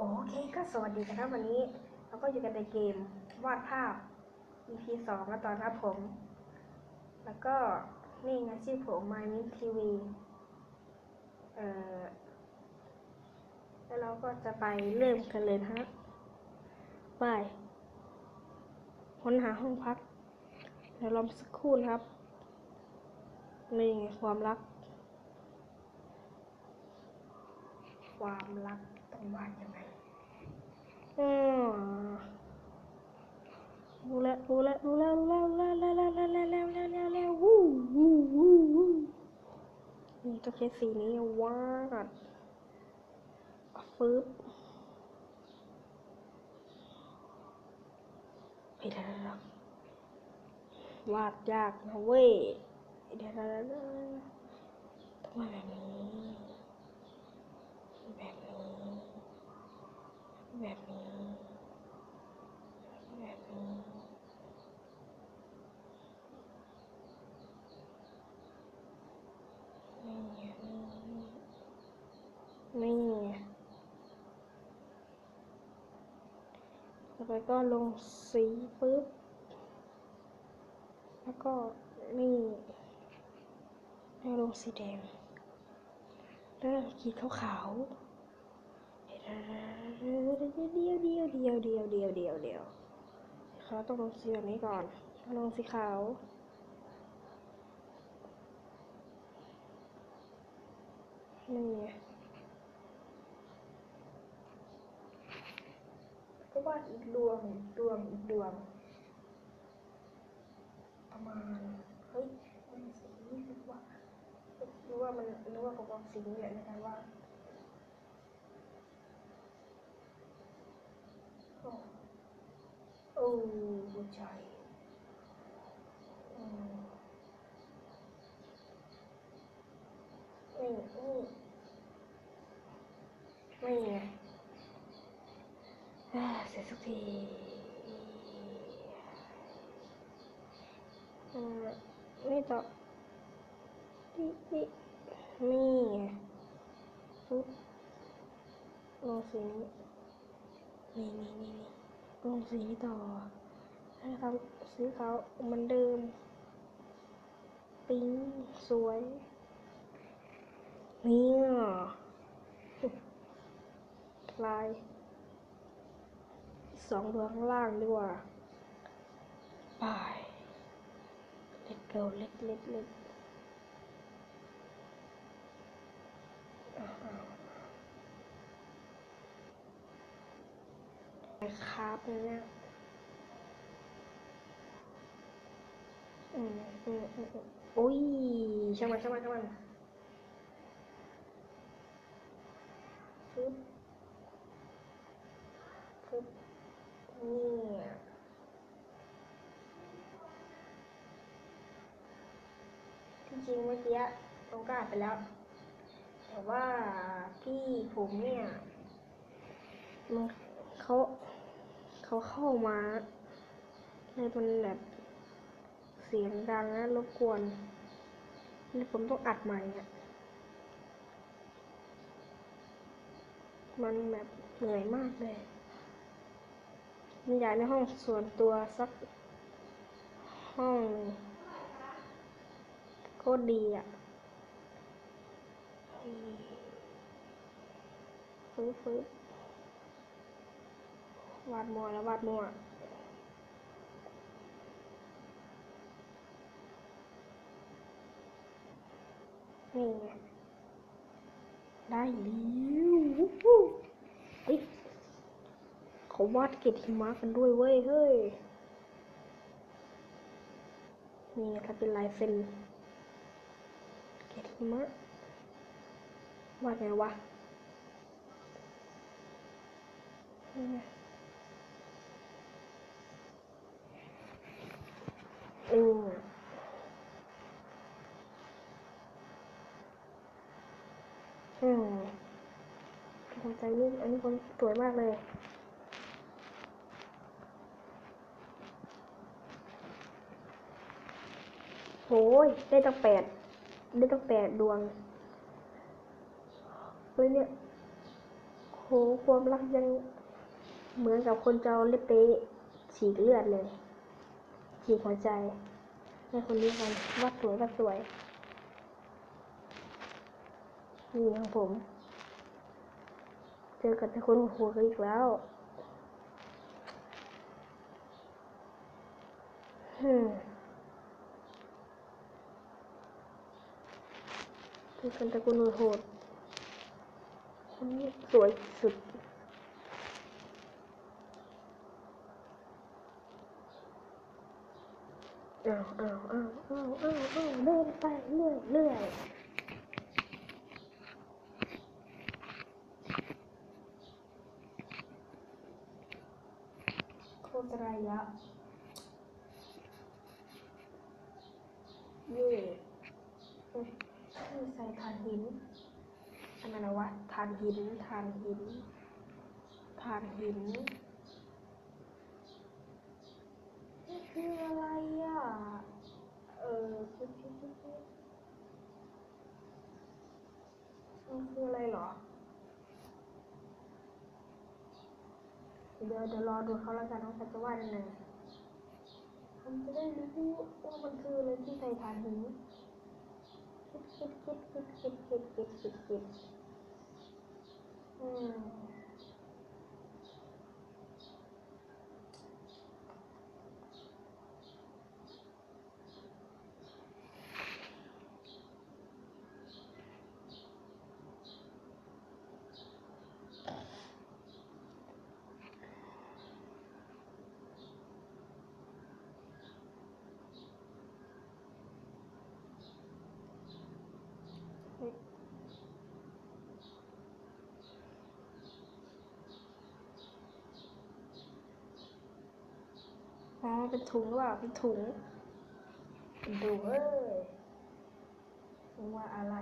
โอเคก็สวัสดีกันครับวันนี้เราก็อยู่กันในเกมวาดภาพ EP สองแล้วตอนครับผม แล้วก็นี่ไงชื่อผม My Mint TV เอ่อแล้วเราก็จะไปเริ่มกันเลยฮะไปค้นหาห้องพักเดี๋ยวรอสักครู่นะครับนี่ไงความรัก ความรักต้องวาดยังไงอืม รู้แล้วรู้แล้วรู้แล้วรู้แล้วรู้แล้วแล้วแล้วแล้วแล้วแล้วแล้วแล้ววู้วู้วู้วู้นี่ต้องใช้สีนี้วาดฟึบเฮ้ยเดี๋ยวเดี๋ยวเดี๋ยววาดยากนะเว้ยเดี๋ยวเดี๋ยวเดี๋ยวต้องมาแบบนี้ แบบนี้ แบบนี้ แบบนี้ นี่ไงนี่นี่ไงต่อ ไปก็ลงสีปุ๊บ แล้วก็นี่แล้วลงสีแดง แล้วขีดขาวๆเดียวเดียวเดียวเดียวเดียวเดียวเดียวเขาต้องลงสีแบบนี้ก่อน ลงสีขาวนี่ไง ก็วาดอีกดวงอีกดวงอีกดวง ประมาณ เฮ้ย มันสีนี้หรือว่าหรือว่ามันหรือว่าผมเอาสีนี้แหละในการวาดโอ้โหใจอืมนี่นี่นี่ไง อ่าเสร็จสักทีอืมนี่ต่อนี่นี่นี่ไงปุ๊บลงสีนี้นี่นี่นี่นี่ลงสีต่อให้ทำสีขาวเหมือนเดิม ปิ้งสวยเนี่ยลาย สองดวงข้างล่างดีกว่าไปเล็ดเกลเล็ดเล็ดเล็ดอ่าๆไปครับเนี่ยอืมอืมอืมอืมโอ้ยช่างมันช่างมันช่างมัน ไปแล้ว แต่ว่าพี่ผมเนี่ยมันเขาเขาเข้ามาเลยมันแบบเสียงดังนะรบกวนเลยผมต้องอัดใหม่อะมันแบบเหนื่อยมากเลยมันอยากในห้องส่วนตัวสักห้องหนึ่งโคตรดีอะ ฟื้นฟื้นวาดมัวแล้ววาดมัวนี่ไงได้แล้วฮู้เฮ้ยเขาวาดเกล็ดหิมะกันด้วยเว้ย เฮ้ย นี่ไงครับเป็นลายเซ็นเกล็ดหิมะ ว่าไงวะนี่ไงอืมอืมทำใจนี่อันนี้คนสวยมากเลยโหยได้ตั้งแปดได้ตั้งแปดดวง เฮ้ยเนี่ย โห ความรักยังเหมือนกับคนจะเอาเล็บไปฉีกเลือดเลย ฉีกหัวใจ ให้คนนี้กันวัดสวยวัดสวย นี่ของผม เจอกับแต่คนหัวกันอีกแล้วฮึเจอกันแต่คนโหด สวยสุด อ้าวอ้าวอ้าวอ้าวอ้าวอ้าวเดินไปเรื่อยเรื่อยโคตรไรยะเย่ใส่ถ่านหิน อันนั้นนะวะถ่านหินถ่านหินถ่านหินนี่คืออะไรอะ เออคิดคิดคิดคิดมันคืออะไรเหรอ เดี๋ยวเดี๋ยวรอดูเขาแล้วกันว่าเขาจะวายังไงผมจะได้รู้ว่ามันคืออะไรที่ใส่ฐานหินคิดคิดคิดคิดคิดคิดคิดคิดคิด 嗯。 อ๋อเป็นถุงหรือเปล่าเป็นถุงดูเอ้ยว่าอะไร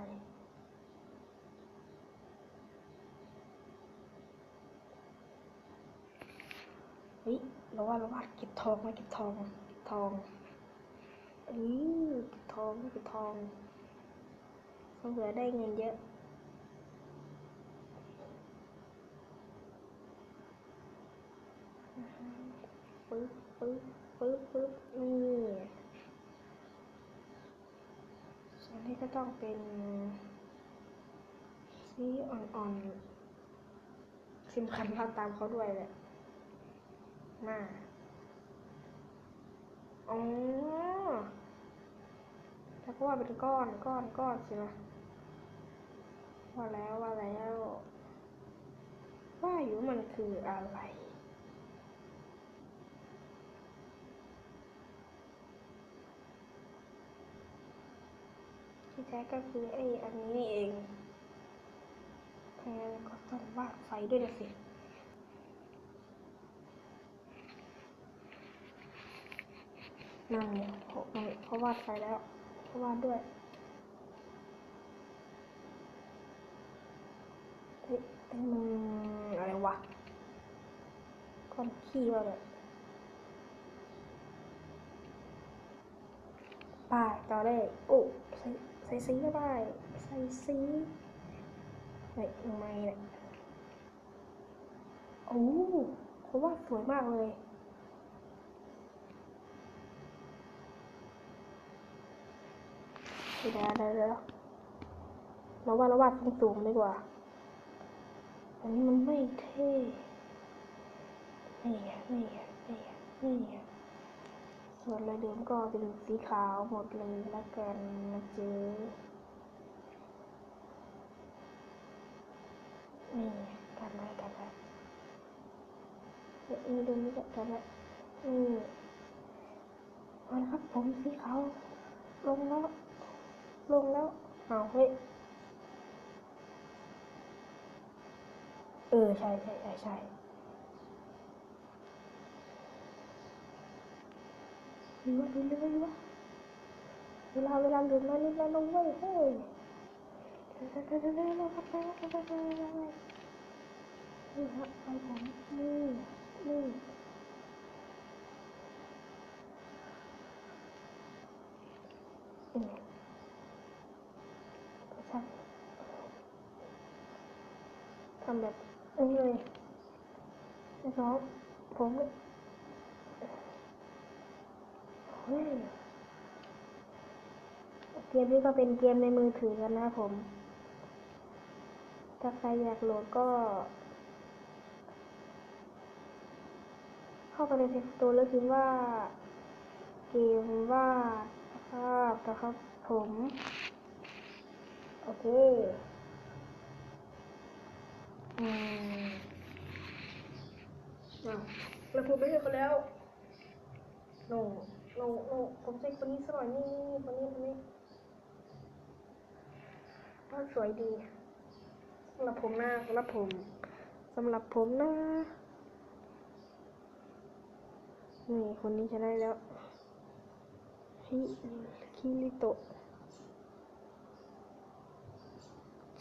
เฮ้ยเราว่าเราว่าเก็บทองไหมเก็บทองเก็บทองเออเก็บทองเก็บทองเผื่อได้เงินเยอะปึ๊บ ปึ๊บปึ๊บปึ๊บนี่ส่วนนี้ก็ต้องเป็นสีอ่อนๆสิมคันเราตามเขาด้วยแหละหน้าอ๋อแล้วก็ว่าเป็นก้อนก้อนก้อนใช่ไหมว่าแล้วว่าแล้ว ว่าอยู่มันคืออะไร ที่ แท้ก็คือไอ้อันนี้นี่เองเพราะงั้นก็ต้องวาดไฟด้วยนะสินั่นเนี่ยเขาเขาวาดไฟแล้วเขาวาดด้วยเฮ้ยเอ้มันอะไรวะก้อนขี้วะเนี่ยป้ายต่อได้โอ้ ใส่ส่สีก็ได้ใส่สีเฮ้ยทำไมเนี่ยโอ้เขาวาสวยมากเลยเดี๋ยวเดี๋ยวเดี๋ยวเราว่าเราวาดสูงๆดีกว่า อันนี้มันไม่เท่ นี่ไงนี่ไงนี่ไงนี่ไง ส่วนลายเดิมก็เป็นสีขาวหมดเลยแล้วกันนะเจ๊นี่กันไว้กันไว้เดี๋ยวนี่ดูนี่กันไว้นี่เอาละครับผมสีขาวลงแล้ว ลงแล้วเอาเฮ้ยเออใช่ใช่ใช่ใช่ เลยวะเลยวะเลยวะเวลาเวลาหลุดมาเล่นแล้วเว้ยเฮ้ยนี่ครับไฟผมนี่นี่ทำแบบนี้เลยนะครับผม เกมนี้ก็เป็นเกมในมือถือกันนะผม ถ้าใครอยากโหลดก็ เข้าไปใน Play Store แล้วพิมพ์ว่า เกมว่าภาพนะครับผม โอเค อืมอ้าวแล้วผมไม่ใช่คนแล้วโน โนโนผมใช่คนนี้อร่อยนี่นี่คนนี้คนนี้ว่าสวยดีสำหรับผมนะสำหรับผมสำหรับผมนะนี่คนนี้จะได้แล้วฮิคิริโตะ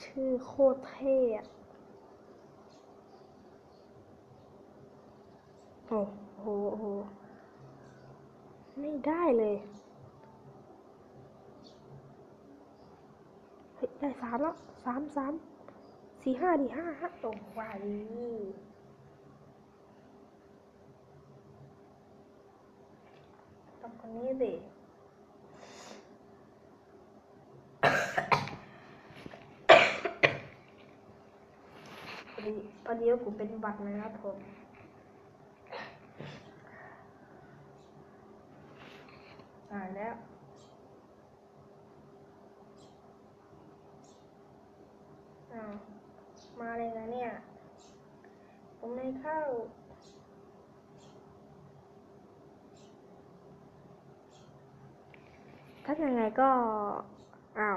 ชื่อโคตรเท่อะโอ้โหโอ้โห ไม่ได้เลยเฮ้ยได้สามแล้วสามสามสี่ห้าดีห้าฮะโอ้ว่าดีต้องคนนี้สิพอดีพอดีว่าผมเป็นหวัดนะครับผมตายแล้ว อ้าว มาเลยนะเนี่ย ผมไม่เข้า ถ้ายังไงก็อ้าว